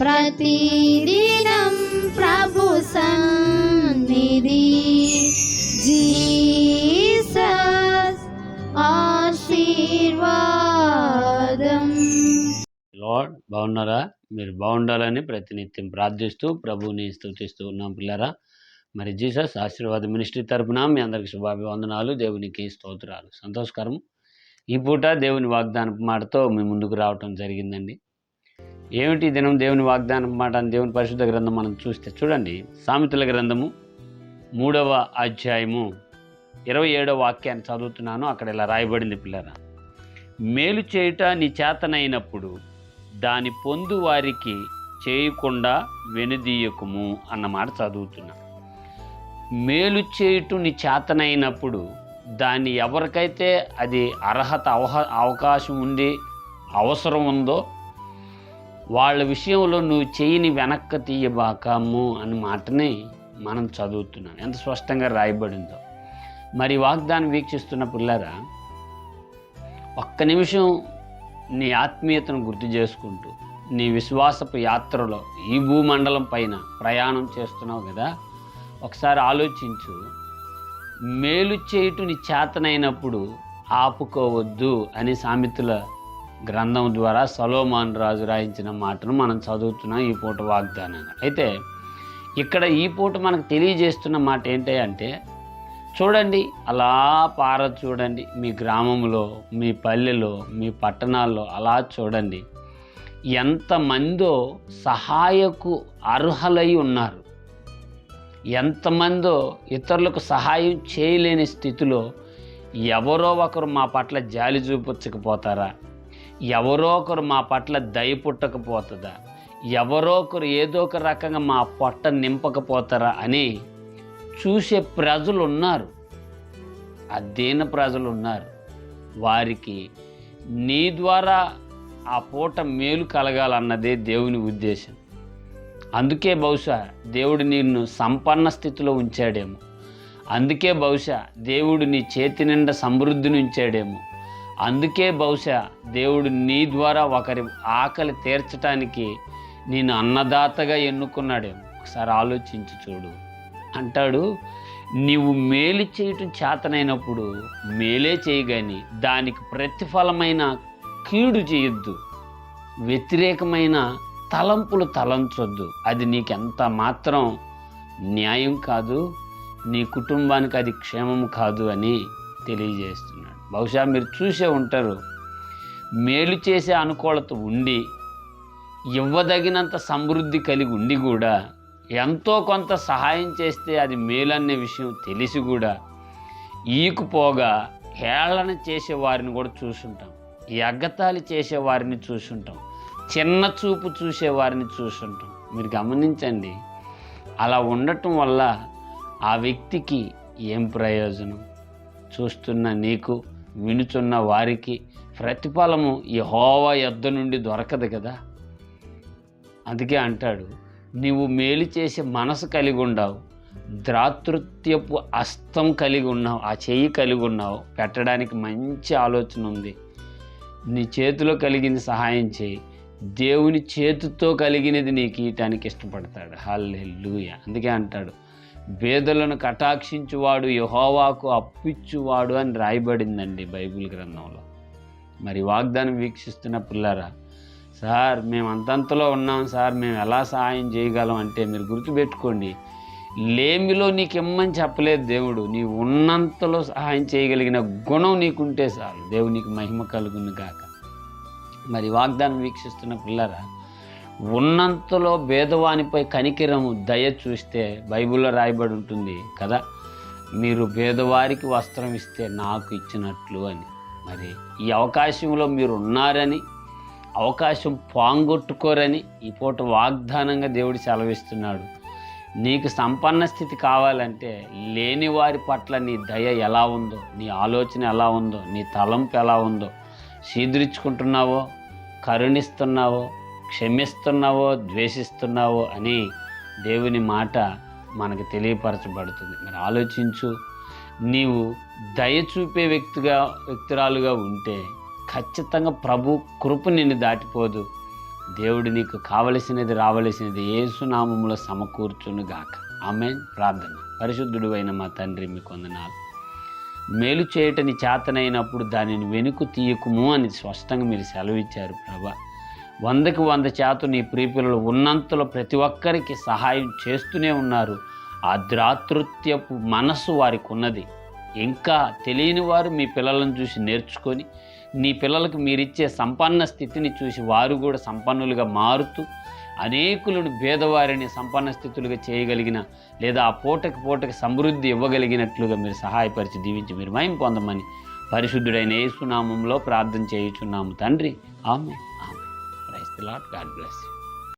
ప్రతిదినం ప్రభు సన్నిధి. జీసస్ ఆశీర్వాదం. లార్డ్ బాగున్నారా? మీరు బాగుండాలని ప్రతినిత్యం ప్రార్థిస్తూ ప్రభుని స్థుతిస్తూ ఉన్నాం పిల్లరా. మరి జీసస్ ఆశీర్వాద మినిస్ట్రీ తరపున మీ అందరికి శుభాభివందనాలు దేవునికి స్తోత్రాలు. సంతోషకరం. ఈ పూట దేవుని వాగ్దాన మాటతో మీ ముందుకు రావటం జరిగిందండి. ఏమిటి దినం దేవుని వాగ్దానం మాట అని దేవుని పరిశుద్ధ గ్రంథం మనం చూస్తే చూడండి. సామెతల గ్రంథము మూడవ అధ్యాయము ఇరవై ఏడవ వాక్యాన్ని చదువుతున్నాను. అక్కడ ఇలా రాయబడింది పిల్లరా. మేలు చేయుట నీ చేతనైనప్పుడు దాని పొందు వారికి చేయకుండా వెనుదీయకుము అన్నమాట చదువుతున్నా. మేలు చేయుట నీ చేతనైనప్పుడు దాన్ని ఎవరికైతే అది అర్హత అవహ అవకాశం ఉంది అవసరం ఉందో వాళ్ళ విషయంలో నువ్వు చేయని వెనక్కి తీయబాకాము అని మాటని మనం చదువుతున్నాం. ఎంత స్పష్టంగా రాయబడిందో. మరి వాగ్దానం వీక్షిస్తున్న పిల్లరా ఒక్క నిమిషం నీ ఆత్మీయతను గుర్తు చేసుకుంటూ నీ విశ్వాసపు యాత్రలో ఈ భూమండలం పైన ప్రయాణం చేస్తున్నావు కదా ఒకసారి ఆలోచించు. మేలు చేయుట నీ చేతనైనప్పుడు ఆపుకోవద్దు అని సామెతల గ్రంథం ద్వారా సలోమాన్ రాజు రాయించిన మాటను మనం చదువుతున్నాం ఈ పూట వాగ్దానంగా. అయితే ఇక్కడ ఈ పూట మనకు తెలియజేస్తున్న మాట ఏంటి అంటే చూడండి అలా పార చూడండి మీ గ్రామంలో మీ పల్లెలో మీ పట్టణాల్లో అలా చూడండి ఎంతమందో సహాయకు అర్హులై ఉన్నారు. ఎంతమందో ఇతరులకు సహాయం చేయలేని స్థితిలో ఎవరో ఒకరు మా పట్ల జాలి చూపించకపోతారా? ఎవరో ఒకరు మా పట్ల దయ పుట్టకపోతుందా? ఎవరో ఒకరు ఏదో ఒక రకంగా మా పొట్ట నింపకపోతారా అని చూసే ప్రజలు ఉన్నారు అదేన ప్రజలు ఉన్నారు వారికి నీ ద్వారా ఆ పూట మేలు కలగాలన్నదే దేవుని ఉద్దేశం. అందుకే బహుశా దేవుడు నిన్ను సంపన్న స్థితిలో ఉంచాడేమో. అందుకే బహుశా దేవుడు నీ చేతి నిండా సమృద్ధిని ఉంచాడేమో. అందుకే బహుశా దేవుడు నీ ద్వారా ఒకరి ఆకలి తీర్చటానికి నేను అన్నదాతగా ఎన్నుకున్నాడేమో. ఒకసారి ఆలోచించి చూడు. అంటాడు నీవు మేలు చేయటం చేతనైనప్పుడు మేలే చేయగాని దానికి ప్రతిఫలమైన కీడు చేయొద్దు. వ్యతిరేకమైన తలంపులు తలంచొద్దు. అది నీకెంత మాత్రం న్యాయం కాదు నీ కుటుంబానికి అది క్షేమం కాదు అని తెలియజేస్తుంది. బహుశా మీరు చూసే ఉంటారు. మేలు చేసే అనుకూలత ఉండి ఇవ్వదగినంత సమృద్ధి కలిగి ఉండి కూడా ఎంతో కొంత సహాయం చేస్తే అది మేలనే విషయం తెలిసి కూడా ఈకుపోగా హేళన చేసేవారిని కూడా చూసుంటాం. ఎగ్గతాళి చేసేవారిని చూసుంటాం. చిన్న చూపు చూసేవారిని చూసుంటాం. మీరు గమనించండి అలా ఉండటం వల్ల ఆ వ్యక్తికి ఏం ప్రయోజనం? చూస్తున్న నీకు వినుచున్న వారికి ప్రతిఫలము ఈ హోవా యొద్ద నుండి దొరకదు కదా. అందుకే అంటాడు నీవు మేలు చేసే మనసు కలిగి ఉండవు ద్రాతృత్యపు అస్తం కలిగి ఉన్నావు ఆ చెయ్యి కలిగి ఉన్నావు. పెట్టడానికి మంచి ఆలోచన ఉంది. నీ చేతిలో కలిగింది సహాయం చేయి. దేవుని చేతితో కలిగినది నీకు ఇయటానికి ఇష్టపడతాడు. హల్లెల్లుయ అందుకే అంటాడు వేదలను కటాక్షించువాడు యహోవాకు అప్పిచ్చువాడు అని రాయబడిందండి బైబిల్ గ్రంథంలో. మరి వాగ్దానం వీక్షిస్తున్న పిల్లరా సార్ మేము అంతంతలో ఉన్నాం సార్ మేము ఎలా సహాయం చేయగలం అంటే మీరు గుర్తుపెట్టుకోండి లేమిలో నీకు ఇమ్మని చెప్పలేదు దేవుడు నీ ఉన్నంతలో సహాయం చేయగలిగిన గుణం నీకుంటే చాలు దేవునికి మహిమ కలుగును గాక. మరి వాగ్దానం వీక్షిస్తున్న పిల్లరా ఉన్నంతలో భేదవానిపై కనికిరము దయ చూస్తే బైబిల్లో రాయబడి ఉంటుంది కదా. మీరు భేదవారికి వస్త్రం ఇస్తే నాకు ఇచ్చినట్లు అని. మరి ఈ అవకాశంలో మీరు ఉన్నారని అవకాశం పాంగొట్టుకోరని ఈ పూట వాగ్దానంగా దేవుడు సెలవిస్తున్నాడు. నీకు సంపన్న స్థితి కావాలంటే లేని వారి పట్ల నీ దయ ఎలా ఉందో నీ ఆలోచన ఎలా ఉందో నీ తలంపు ఎలా ఉందో సీదరించుకుంటున్నావో కరుణిస్తున్నావో క్షమిస్తున్నావో ద్వేషిస్తున్నావో అని దేవుని మాట మనకు తెలియపరచబడుతుంది. మరి ఆలోచించు. నీవు దయ చూపే వ్యక్తిగా వ్యక్తురాలుగా ఉంటే ఖచ్చితంగా ప్రభు కృప నిన్ను దాటిపోదు. దేవుడు నీకు కావలసినది రావలసినది ఏసునామంలో సమకూర్చును గాక. ఆమె ప్రార్థన. పరిశుద్ధుడు అయిన మా తండ్రి మీకు వందనాలు మేలు చేయటని చేతనైనప్పుడు దానిని వెనుకు తీయకుము అని స్పష్టంగా మీరు సెలవిచ్చారు ప్రభా. వందకి వంద శాతం నీ ప్రియపిల్లలు ఉన్నంతలో ప్రతి ఒక్కరికి సహాయం చేస్తూనే ఉన్నారు. ఆ ద్రాతృత్యపు మనస్సు వారికి ఉన్నది ఇంకా తెలియని వారు మీ పిల్లలను చూసి నేర్చుకొని నీ పిల్లలకు మీరిచ్చే సంపన్న స్థితిని చూసి వారు కూడా సంపన్నులుగా మారుతూ అనేకులను భేదవారిని సంపన్న స్థితులుగా చేయగలిగిన లేదా ఆ పూటకి పూటకి సమృద్ధి ఇవ్వగలిగినట్లుగా మీరు సహాయపరిచి దీవించి మీరు మయం పొందమని పరిశుద్ధుడైన యేసునామంలో ప్రార్థన చేయుచున్నాము తండ్రి. ఆమె the Lord God bless you.